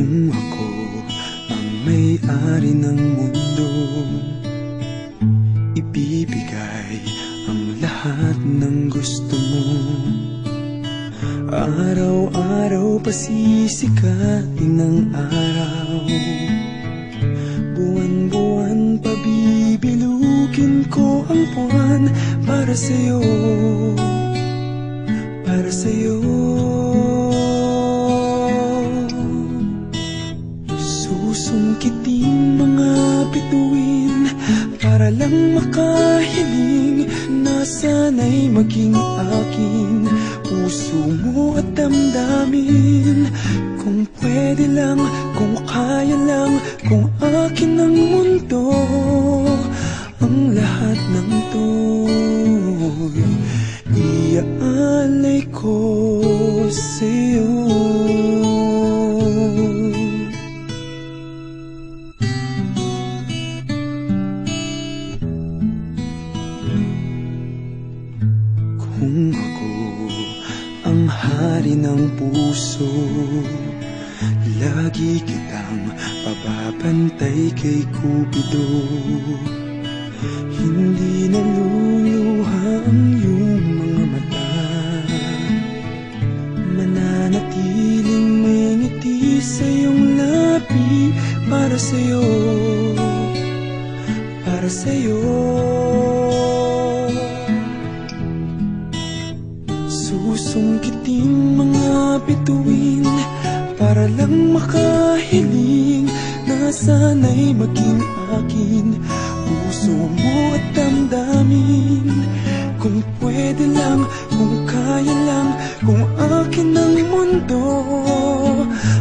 kung ako ang may-ari ng mundo Ibibigay ang lahat ng gusto mo. Araw-araw pasisikain ng araw. Buwan-buwan pabibilukin ko ang buwan para sa'yo. Susungkitin mga bituin Para lang makahiling Na sana'y maging akin. Puso mo at damdamin Kung pwede lang, kung kaya lang Kung akin ang mundo Ang lahat ng to'y Iaalay ko sa'yo ang hari ng puso Lagi kitang papapantay kay Cupido. Hindi naluluha ang iyong mga mata Mananatiling may ngiti sa iyong labi Para sa'yo, para sa'yo Susungkitin mga bituin Para lang makahiling Na sana'y maging akin. Puso mo at damdamin Kung pwede lang, kung kaya lang Kung akin ang mundo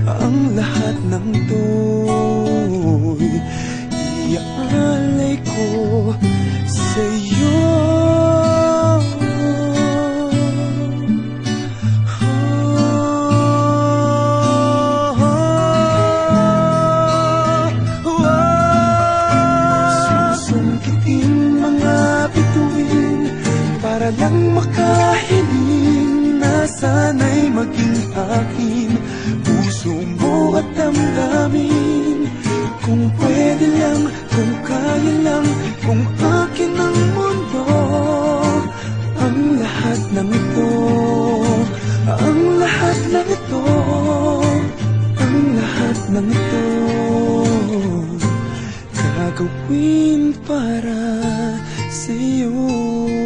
Ang lahat ng to'y Lang makahiling. Na sana'y maging akin Puso mo at damdamin. Kung pwede lang, kung kaya lang Kung akin ang mundo Ang lahat ng ito Ang lahat ng ito Ang lahat ng ito. Gagawin para sa'yo